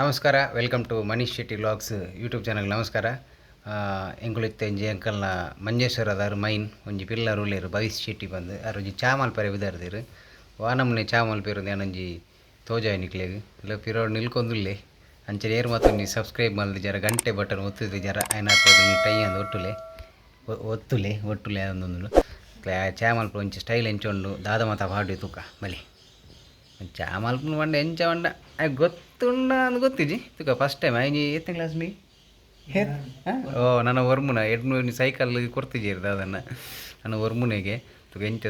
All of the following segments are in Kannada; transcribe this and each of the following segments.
ನಮಸ್ಕಾರ welcome to Manish Shetty vlogs YouTube channel ನಮಸ್ಕಾರ. ಎಂಕುಳಿತ್ತ ಒಂಜಿ ಅಂಕಲ್ನ ಮಂಜೇಶ್ವರ ಅದಾರು ಮೈನ್, ಒಂಜಿ ಪಿಲ್ಲರ್ ಉಳ್ಳೇರು ಭವಿಷ್ ಶೆಟ್ಟಿ ಬಂದು, ಅರ್ ಒಂಜಿ ಚಾ ಮಲ್ಪರೆ ವಿದಾರ್ದೇರು ವಾನಮ್ನೆ ಚಾ ಮಲ್ಪೇರು ಏನೊಂಜಿ ತೋಜಾಯ್ ನಿಕ್ಲೆಗ್. ಇಲ್ಲ ಪಿರೋಡು ನಿಲ್ಕೊಂದುಲ್ಲೆ. ಅಂಚನೆ ಏರ್ ಮಾತ್ರ ನೀ ಸಬ್ಸ್ಕ್ರೈಬ್ ಮಲ್ದು ಜರ, ಗಂಟೆ ಬಟನ್ ಒತ್ತಿದ್ರಿ ಜರ ಐನ ನೀವು ಟೈ ಅಂದು ಒಟ್ಟುಲೆ. ಒತ್ತುಲೆ, ಒಟ್ಟುಲೆ ಅದೊಂದು ಚಾ ಮಲ್ಪ ಒಂಚಿ ಸ್ಟೈಲ್ ಎಂಚೊಂಡು ದಾದ ಮಾತ ಹಾಡಿ ತೂಕ, ಬಲಿ. ಚಾ ಬಂಡ ಎಂಚ ಬಂಡ ಅಯ್ ಗೊತ್ತುಂಡ ಅಂದ್ ಗೊತ್ತಿಜಿ ತುಕ ಫಸ್ಟ್ ಟೈಮ್ ಐಜಿ ಎತ್ತನೇ ಕ್ಲಾಸ್ ಮೀ ಓ ನನ್ನ ವರ್ಮುನ ಎರಡು ಸೈಕಲ್ ಕೊಡ್ತಿದ್ದೀರಿ ಅದನ್ನು ನನ್ನ ವರ್ಮುನೆಗೆ ತುಕ ಎಂಚ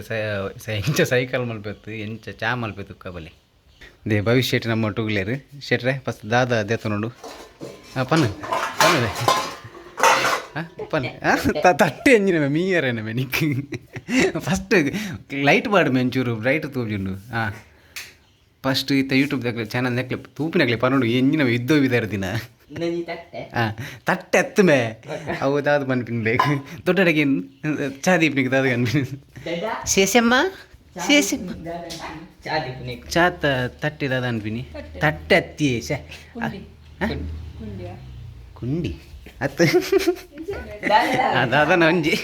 ಸೈ ಎಂಚ ಸೈಕಲ್ ಮಲ್ಪೇತು ಎಂಚ ಚಾ ಮಲ್ಪೇತು ಕಬಲಿ ಬಲಿ ದೇ ಭವಿಷ್ಯ ನಮ್ಮ ಟುಗ್ಲೇರು ಶೆಟ್ರೆ ಫಸ್ಟ್ ದಾದ ದೇತ ನೋಡು. ಹಾಂ ಪನ್ನ ಪನ್ನದೆ ಹಾಂ ಪನ್ನ. ಹಾಂ ತಟ್ಟೆ ಎಂಜಿನ ಮೀಯರೇನ ಮೆನಿಕ್ ಫಸ್ಟ್ ಲೈಟ್ ಬಾಡು ಮೆಂಚೂರು ಬ್ರೈಟ್ ತೂಜುಂಡು ಹಾಂ ಫಸ್ಟ್ ಈತ ಯೂಟ್ಯೂಬ್ ದಾಖಲೆ ಚಾನಲ್ ನೆಕ್ಲೆ ತೂಪಿನಾಗ್ಲಿ ಪನ್ನೋಡು ಎಂಜಿನ ಇದ್ದೋ ಇದಾರ ದಿನ ಹಾಂ ತಟ್ಟೆ. ಎತ್ತು ಮೇ ಅವು ದಾದ ಬಂದ್ಪಿನ್ಬೇಕು ದೊಡ್ಡಡಿಗೆ ಚಾ ದೀಪ್ನಿಗೆ ದಾದ ಅನ್ಪಿನ್ ದಡ ಶೇಷಮ್ಮ? ಶೇಷಮ್ಮ. ಚಾದಿ ಪುನಿ ಚಾ ತ ತಟ್ಟೆ ದಾದ ಅನ್ಪಿನಿ. ತಟ್ಟೆ. ಹತ್ತಿ ಶೇ. ಕುಂಡಿ. ಅತ್ತ ಅದಾದ ಒಂಜಿ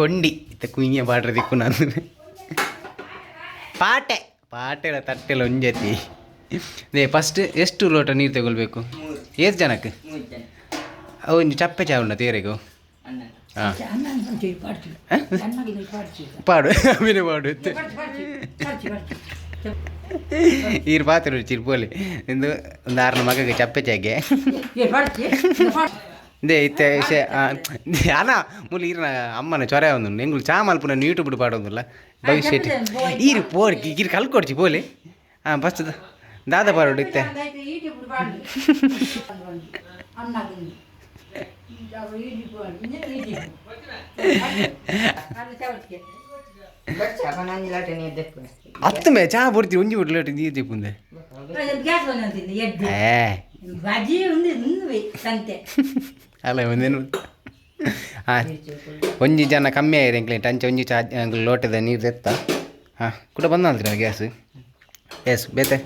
ಕೊಂಡಿ. ಇತ್ತ ಕುಯ್ಯ ಬಾಡ್ರೆ ದಿಕ್ಕು ನಾನು ಪಾಟೆ. ಪಾಟೆಲ ತಟ್ಟೆಲ ಒಂಜತಿ. ದೇ ಫಸ್ಟ್ ಎಷ್ಟು ಲೋಟ ನೀರು ತಗೊಳ್ಬೇಕು? ಎಷ್ಟು ಜನಕ್ಕೆ? ಅವು ಒಂಜಿ ಚಪ್ಪೆ ಚಾ ಉಂಡ ತೇರೆಗು? ಹಾಂ. ಪಾಡು ಅವಿನ ಪಾಡು. ಇರ್ ಪಾತ್ರೆ ಚಿರ್ಪೋಲಿ ಇಂದು ಒಂದು ಆರ್ನ ಮಗಗೆ ಚಪ್ಪೆ ಚಾಗೆ. ಇಂದೇ ಇತ್ತೆ ವಿಷಯ ಅಲ್ಲ ಮುಲ್ ಇರ ಅಮ್ಮನ ಚೊರೆ ಒಂದು ಎಂಗುಲು ಚಾಮಲ್ ಪುನ ಯೂಟ್ಯೂಬ್ ಪಾಡೋದಿಲ್ಲ ಭವಿಷ್ಯ ಈರು ಪೋರ್ ಈರು ಕಲ್ಕೊಡ್ತಿ ಪೋಲಿ ಹಾಂ ಫಸ್ಟ್ ದಾದ ಪಾರೋಡು ಇತ್ತೆ ಹತ್ತು ಮೇ ಚಹಾ ಪಡ್ತೀವಿ ಉಂಜಿ ಬಿಡ್ಲಿ ನೀರು ತಿಪ್ಪುಂದೆ ಏ ಬಜಿ ఉంది ಸಂತೆ ಅಲ್ಲ ಒಂದೇನು ಹಾಂ ಒಂಜಿ ಜನ ಕಮ್ಮಿ ಆಗಿದೆ ಎಂಕ್ಲೇಟ್ ಅಂಚೆ ಒಂಜಿ ಚಾ ಲೋಟದ ನೀರು ತೆತ್ತ ಹಾಂ ಕೂಡ ಬಂದಂತ್ರಿ ಗ್ಯಾಸ್. ಗ್ಯಾಸ್ ಬೇತೆ.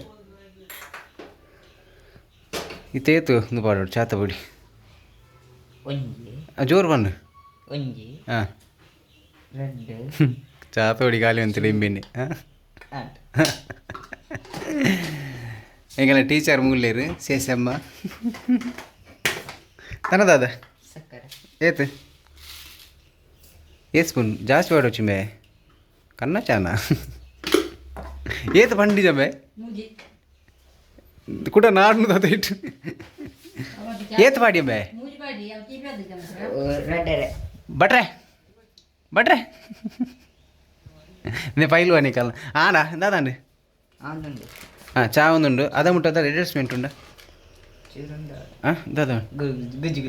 ಇತ್ತೇತು ಒಂದು ಪಾಡು ಚಾತ ಬಿಡಿ ಜೋರು ಬಂದು. ಹಾಂ ಚಾತ ಬಿಡಿ ಖಾಲಿ ಅಂತೇಳಿ ಇಂಬಿನಿ ಹಾಂ ಆಟ್ ಎಂಗೆಲ್ಲ ಟೀಚರ್ ಮುಗ್ಲೇರು తన దాదా ఏత్ ఏ స్పూన్? జాస్తి వాడు వచ్చింది వచ్చిందే కన్నా చాలా ఏత పండిజమే కూడా నాడును దాదా ఇటు ఏత పాడియంబే బట్రే. బట్రే. నేను ఫైల్ అని కల్ ఆనా దాదా అండి చా ఉందండు. అదే ఉంటుందా అడ్జస్ట్మెంట్ ఉండా ಗುಜ್ಜು ಗುಜ್ಜು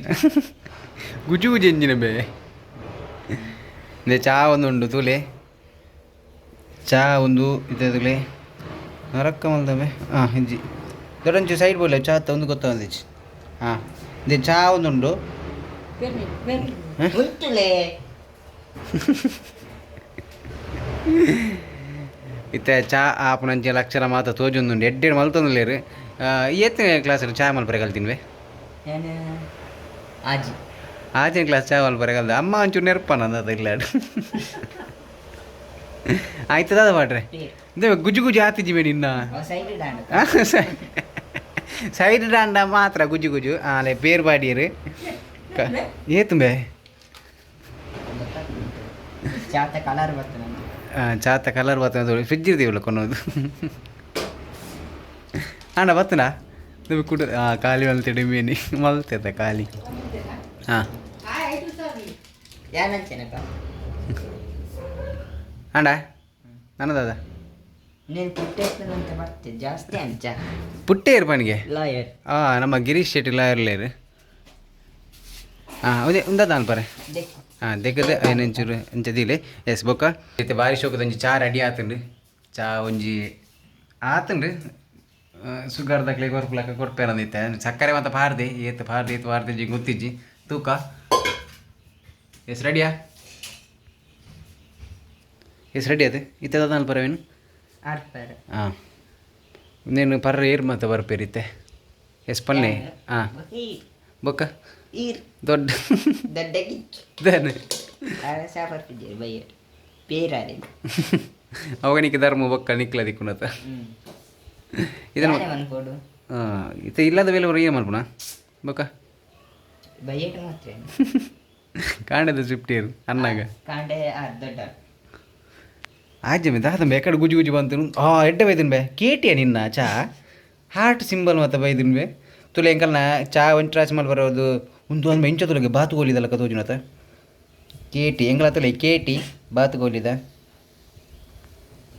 ಗುಜು ಗುಜು ಎಂಜಿನ ಬೇ ನೇ ಚಾ ಒಂದುಂಡು ತೂಲೆ ಚಾ ಒಂದು ಇದ್ದದುಲೆ ನರಕ್ಕ ಮಲ್ದವೆ ಹಾಂ ಹಿಂಜಿ ದೊಡ್ಡಂಚು ಸೈಡ್ ಬೋಲೆ ಚಾ ತ ಒಂದು ಗೊತ್ತಾಂದಿಚ್ಚಿ ಹಾಂ ಇದೆ ಚಾ ಒಂದುಂಡು ಉಂಡು ಉಂಟುಲೆ ಇತ್ತೆ ಚಾ ಆಪನಂಚೆ ಲಕ್ಷರ ಮಾತ ತೋಜೊಂದುಂಡು ಎಡ್ಡೆ ಮಲ್ತೊಂದುಲೇರು ಏತನೇ ಕ್ಲಾಸಲ್ಲಿ ಚಾ ಮಲ್ಪರೆ ಕಲ್ತಿನ್ವೆ ಏನು? ಆಜಿ. ಆಚೆ ಕ್ಲಾಸ್ ಚಾ ಮಲ್ಪರೆ ಕಲ್ದ ಅಮ್ಮ ಒಂಚೂರು ನೆರಪನ ಅಂದದ ಇಲ್ಲಾಡು ಆಯ್ತದ ಬಾಡ್ರೆ ಇದು ಗುಜು ಗುಜು ಆತಿಜಿ ನಿನ್ನ. ಸೈಡ್ ಡಾಂಡ ದಾಂಡ ಮಾತ್ರ ಗುಜು ಗುಜು. ಆಲೆ ಬೇರ್ ಬಾಡಿಯರು ಏತ್ ಬೇ ಚಾತ ಕಲರ್ ಬರ್ತದೆ. ಚಾತ ಕಲರ್ ಬರ್ತದೆ ಫ್ರಿಜ್ ಇರ್ತೀವಲ್ಲ ಕೊನೋದು? ಅಣ್ಣ ಬತ್ತನ? ನಿಮಗೆ ಕುಡ ಹಾಂ ಖಾಲಿ ಮಲ್ತಿಡಿ ಮೀನಿ ಮಲ್ತೈತೆ ಖಾಲಿ. ಹಾಂ. ಅಣ್ಣ ನನ್ನದಾದ ನೀನು ಪುಟ್ಟೆಸ್ತನಂತ ಬರ್ತೆ ಜಾಸ್ತಿ ಅಂಚ. ಪುಟ್ಟೆ ಇರ್ಪನಿಗೆ ಲಾಯರ್ ಹಾಂ ನಮ್ಮ ಗಿರೀಶ್ ಶೆಟ್ಟಿ ಲಾಯರ್ಲೇರು ಹಾಂ ಅದೇ ಉಂದದ ಅನ್ಪರೆ ಹಾಂ ದೆಕ್ಕದ ಐನಂಚೂರು ಅಂಚದಿಲೆ ಎಸ್ ಬೊಕ್ಕ ಇತ್ತೆ ಬಾರಿ ಶೋಕದ ಒಂಜಿ ಚಾ ರೆಡಿ ಆತುಂಡು ಚಾ ಒಂಜಿ ಆತುಂಡು ಸುಗರ್ ದಕ್ಲೆ ಕೊರ್ಪುಲಕ ಕೊರ್ಪೇನಂದಿತ್ತೆ ಸಕ್ಕರೆ ಮಾತ ಪಾರ್ದೆ ಏತ್ ಪಾರ್ದೆ ಏತ್ ಪಾರ್ದಿಜ್ಜಿ ಗೊತ್ತಿಜ್ಜಿ ತೂಕ ಎಸ್ ರೆಡಿಯಾ ಎಸ್ ರೆಡಿ ಆಯ್ತು ಇತ್ತದ ಅಲ್ಪರವೇನು ಹಾಂ ನೀನು ಪರ್ರ ಏರ್ ಮಾತ ಬರ್ಪೇರಿತ್ತೆ ಎಸ್ ಪಲ್ಲೆ ಹಾಂ ಬೊಕ್ಕ ಈರ್ ದೊಡ್ಡ. ದೊಡ್ಡ ಸಾಪರ್ತಿದ್ದೀರಿ ಬೈಯರ್. ಅವನಿಗೆ ಧರ್ಮ ಬೊಕ್ಕ ನಿಕ್ಲ ದಿಕ್ಕುನತ ಹ್ಞೂ ಇದನ್ನು ಯಾರೇ ಮನ್ಕೊಡು ಇದು ಇಲ್ಲದ ವೇಳೆ ಏನು ಮಾಡ್ಬೋಣ? ಬೊಕ್ಕ. ಬೈಯಟ್ ಮಾತ್ರ ಕಾಂಡದ ಸ್ವಿಫ್ಟ್ ಇರು ಅನ್ನಾಗ. ಕಾಂಡೆ ದೊಡ್ಡ. ಆಜಮೆ ದಾದ ಬೇಕಡೆ ಗುಜಿ ಗುಜಿ ಬಂತು ಆ ಎಡ್ಡೆ ಬೈದಿನ ಬೇ ಕೇಟಿಯ ನಿನ್ನ ಚಾ? ಹಾರ್ಟ್ ಸಿಂಬಲ್ ಮತ್ತೆ ಬೈದಿನ ಬೇ ತುಲೆ ಎಂಕಲ್ನ ಚಾ ಒಂಟ್ರಾಚ್ ಮಲ್ ಬರೋದು. ಒಂದು ಒಂದು ಮೆಂಚ ತುಲೆಗೆ ಬಾತು ಗೋಲಿದಲ್ಲ ಕೆ ಕೇಟಿ ಎಂಗಳ ತುಲೆ ಕೇಟಿ ಬಾತು ಗೋಲಿದ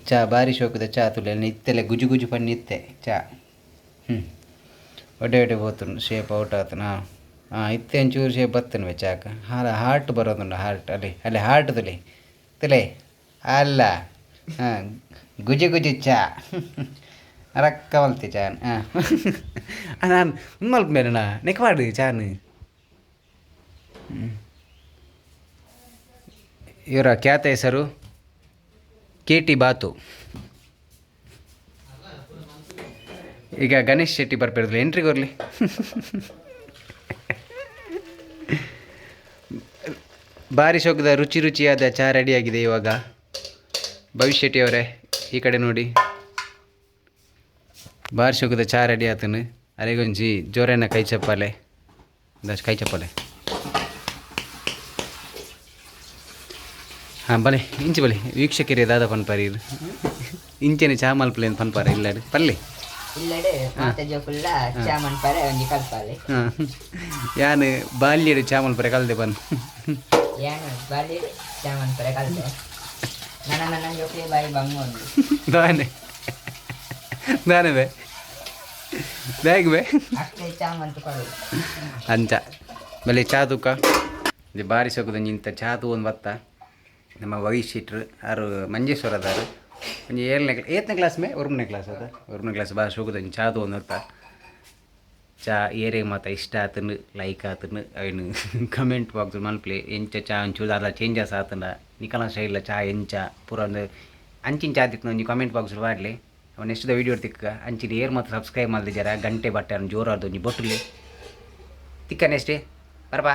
ಚಾ ಭಾರಿ ಶೋಕದ ಚಾ ತುಲೆ ಇತ್ತೆಲೆ ಗುಜು ಗುಜು ಪಣ್ಣಿ ಇತ್ತೆ ಚಾ ಹ್ಞೂ ಒಡೆ ಒಡೆ ಹೋತನು ಶೇಪ್ ಔಟ್ ಆತನ ಹಾಂ ಇತ್ತೆ ಒಂಚೂರು ಶೇಪ್ ಬತ್ತನ್ವೆ ಚಾಕ ಹಾಲ ಹಾರ್ಟ್ ಬರೋದುಂಡ ಹಾರ್ಟ್ ಅಲ್ಲಿ ಅಲ್ಲಿ ಹಾರ್ಟ್ ತುಲೆ ತಲೆ ಅಲ್ಲ ಹಾಂ ಗುಜಿ ಗುಜಿ ಚಾ ರಕ್ಕ ಮಲ್ತಿ ಚಾನ್ ಹಾಂ ನಾನು ಮಲ್ಪ ನೆಕ್ ಮಾಡಿ ಚಾನ್ ಇವರ ಖ್ಯಾತ ಹೆಸರು ಕೆ ಟಿ ಬಾತು. ಈಗ ಗಣೇಶ್ ಶೆಟ್ಟಿ ಬರ್ಬಿಡಿದ್ಲು ಎಂಟ್ರಿಗೆ ಬರಲಿ ಭಾರಿ ಶೋಕದ, ರುಚಿ ರುಚಿಯಾದ ಚಹಾ ರೆಡಿಯಾಗಿದೆ ಇವಾಗ. ಭವಿಷ್ಯ ಶೆಟ್ಟಿ ಅವರೇ, ಈ ಕಡೆ ನೋಡಿ. ಭಾರಿ ಶೋಕದ ಚಹಾ ರೆಡಿ ಆತನು. ಅರೆಗೊಂಜಿ ಜೋರೇನ ಕೈ ಚಪ್ಪಾಲೆ ಕೈ ಚಪ್ಪಾಲೆ ಹಾಂ ಬಲೆ ಇಂಚಿ ಬಲೆ ವೀಕ್ಷಕರೇ ದಾದ ಪನ್ಪಾರಿ ಇದು. ಇಂಚೆನೆ ಚಾ ಮಲ್ಪಲೆ ಪನ್ಪಾರ ಇಲ್ಲ ಪಲ್ಲೆ ಚಾ ಯಾನು ಬಾಲ್ಯಡು ಚಾಮಲ್ ಮಲ್ಪರೆ ಕಲ್ದೆ ಬನ್ ಚಾ ದಾನೆ. ದಾನೆ ಬೇ. ಬ್ಯಾಗ್ ಬೇ. ಚಾ ಅಂಚ. ಬಲೆ ಚಾ ತೂಕ. ಬಾರಿ ಸೊಕದ ಇಂಥ ಚಾ ತು ಒಂದು ಬತ್ತ. ನಮ್ಮ ಭವಿಷ್ಯಟ್ರು ಯಾರು ಮಂಜೇಶ್ವರ ಅದಾರು ಒಂಜಿ ಏಳನೇ ಏತನೇ ಕ್ಲಾಸ್ ಮೇ ಒರ್ಮನೇ ಕ್ಲಾಸ್ ಅದ. ಒರ್ಮನೇ ಕ್ಲಾಸ್ ಭಾಳ ಶೋಕದ ಚಾ ತು ಒಂದು ಚಾ ಏರೆ ಮಾತ, ಇಷ್ಟ ಆತನು ಲೈಕ್ ಆತನು ಏನು ಕಮೆಂಟ್ ಬಾಕ್ಸ್ ಮಲ್ಪ್ಲೆ, ಎಂಚ ಚಾ ಒಂಚೂರು ಅದ ಚೇಂಜಸ್ ಆತನ ನಿಕಲ ಶೈಲ ಚಾ, ಎಂಚ, ಪೂರ ಒಂದು ಅಂಚಿನ ಚಾ ತಿಕ್ನ ಒಂಜಿ ಕಮೆಂಟ್ ಬಾಕ್ಸ್ ಮಾಡಲಿ. ನೆಕ್ಸ್ಟ್ ದ ವೀಡಿಯೋ ತಿಕ್ಕ, ಅಂಚಿನ ಏರ್ ಮಾತ್ರ ಸಬ್ಸ್ಕ್ರೈಬ್ ಮಾಡಿದ್ಯಾರ ಗಂಟೆ ಬಟ್ಟೆ ಅವ್ನು ಜೋರಾದ ಒಂಜಿ ಬೊಟ್ಟಲಿ. ತಿಕ್ಕ ನೆಕ್ಸ್ಟ್ ಬರಬಾ.